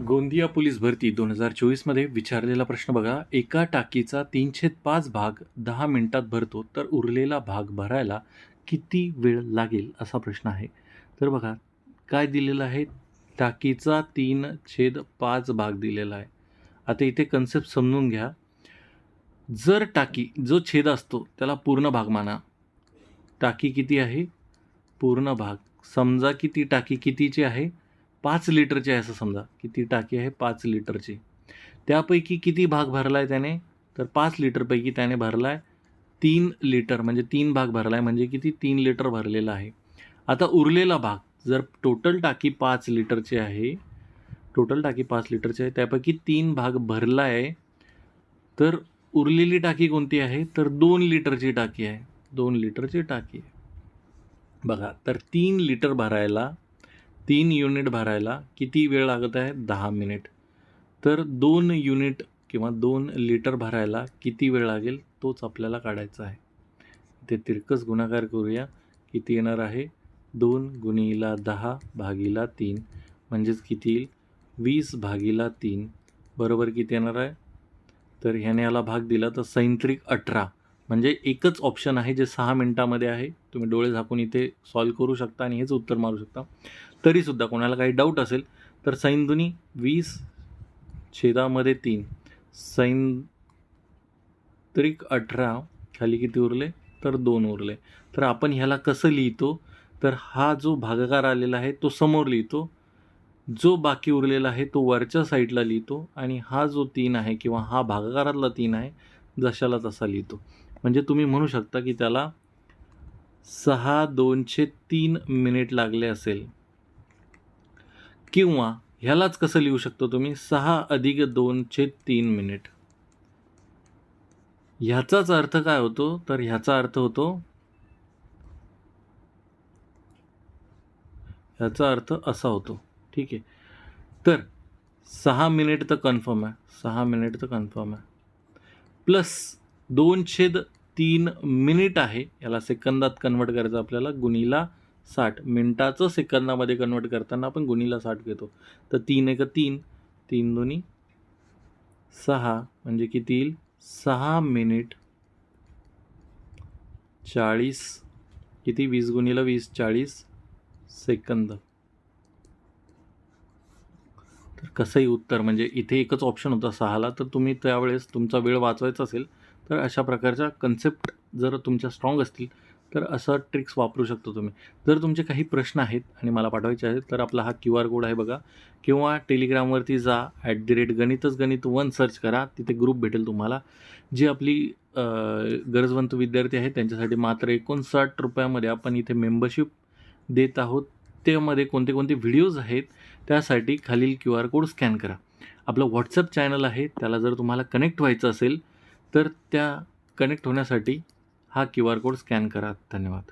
Gondia police भरती दोन हजार चोवीसमध्ये विचारलेला प्रश्न बघा. एका टाकीचा तीनशे पाच भाग दहा मिनिटात भरतो तर उरलेला भाग भरायला किती वेळ लागेल असा प्रश्न आहे. तर बघा काय दिलेलं आहे? टाकीचा तीन छेद पाच भाग दिलेला आहे. आता इथे कन्सेप्ट समजून घ्या. जर टाकी जो छेद असतो त्याला पूर्ण भाग माना. टाकी किती आहे? पूर्ण भाग. समजा की ती टाकी कितीची आहे? पाच लिटरची आहे असं समजा किती टाकी आहे पाच लिटरची. त्यापैकी किती भाग भरला आहे त्याने? तर पाच लिटरपैकी त्याने भरला आहे तीन लिटर म्हणजे तीन भाग भरला आहे म्हणजे किती? तीन लिटर भरलेला आहे. आता उरलेला भाग जर टोटल टाकी पाच लिटरची आहे टोटल टाकी पाच लिटरची आहे त्यापैकी तीन भाग भरला आहे तर उरलेली टाकी कोणती आहे? तर दोन लिटरची टाकी आहे. दोन लिटरची टाकी आहे. बघा तर तीन लिटर भरायला तीन युनिट भरायला किती वेळ लागत आहे? दहा मिनिट. तर दोन युनिट किंवा दोन लिटर भरायला किती वेळ लागेल? तोच आपल्याला काढायचा आहे. ते तिरकस गुणाकार करूया. किती येणार आहे? दोन गुणीला दहा भागीला तीन. म्हणजेच किती येईल? वीस भागीला तीन. बरोबर किती येणार आहे? तर ह्याने याला भाग दिला तर सैंत्रिक अठरा. म्हणजे एकच ऑप्शन आहे जे सहा मिनटामध्ये आहे. तुम्ही डोळे झाकून इथे सॉल्व करू शकता आणि हेच उत्तर मारू शकता. तरीसुद्धा कोणाला काही डाऊट असेल तर सैनदुनी वीस छेदामध्ये तीन. सैंत्रिक अठरा खाली किती उरले? तर दोन उरले. तर आपण ह्याला कसं लिहितो? तर हा जो भागाकार आलेला आहे तो समोर लिहितो. जो बाकी उरलेला आहे तो वरच्या साईडला लिहितो. आणि हा जो तीन आहे किंवा हा भागाकारातला तीन आहे जशाला तसा लिहितो. म्हणजे तुम्ही म्हणू शकता की त्याला सहा दोनशे तीन मिनिट लागले असेल. किंवा ह्यालाच कसं लिहू शकतो तुम्ही? सहा अधिक दोनशे तीन मिनिट. ह्याचाच अर्थ काय होतो? तर ह्याचा अर्थ होतो ह्याचा अर्थ असा होतो. ठीक आहे? तर सहा मिनिट तर कन्फर्म आहे. सहा मिनिट तर कन्फर्म आहे. प्लस दोन छेद तीन मिनिट आहे. याला सेकंदात कन्वर्ट करायचं आपल्याला गुणीला साठ मिनटाचं सेकंदामध्ये कन्वर्ट करताना आपण गुणीला साठ घेतो. तर तीन एक तीन तीन दोन्ही सहा म्हणजे किती येईल? सहा मिनिट चाळीस किती? वीस गुणीला वीस चाळीस सेकंद. तर कसंही उत्तर म्हणजे इथे एकच ऑप्शन होता सहाला तर तुम्ही त्यावेळेस तुमचा वेळ वाचवायचा असेल तर अशा प्रकारच्या कन्सेप्ट जर तुमच्या स्ट्रॉंग असतील तर असं ट्रिक्स वापरू शकतो तुम्ही. जर तुमचे काही प्रश्न आहेत आणि मला पाठवायचे आहेत तर आपला हा क्यू आर कोड आहे बघा. किंवा टेलिग्रामवरती जा ॲट दी रेट गणितच गणित वन सर्च करा. तिथे ग्रुप भेटेल तुम्हाला. जी आपली गरजवंत विद्यार्थी आहेत त्यांच्यासाठी मात्र एकोणसाठ रुपयामध्ये आपण इथे मेंबरशिप देत आहोत. त्यामध्ये कोणते कोणते व्हिडिओज आहेत त्यासाठी खालील क्यू आर कोड स्कॅन करा. आपलं व्हॉट्सअप चॅनल आहे त्याला जर तुम्हाला कनेक्ट व्हायचं असेल तर त्या कनेक्ट होण्यासाठी हा क्यू आर कोड स्कॅन करा. धन्यवाद.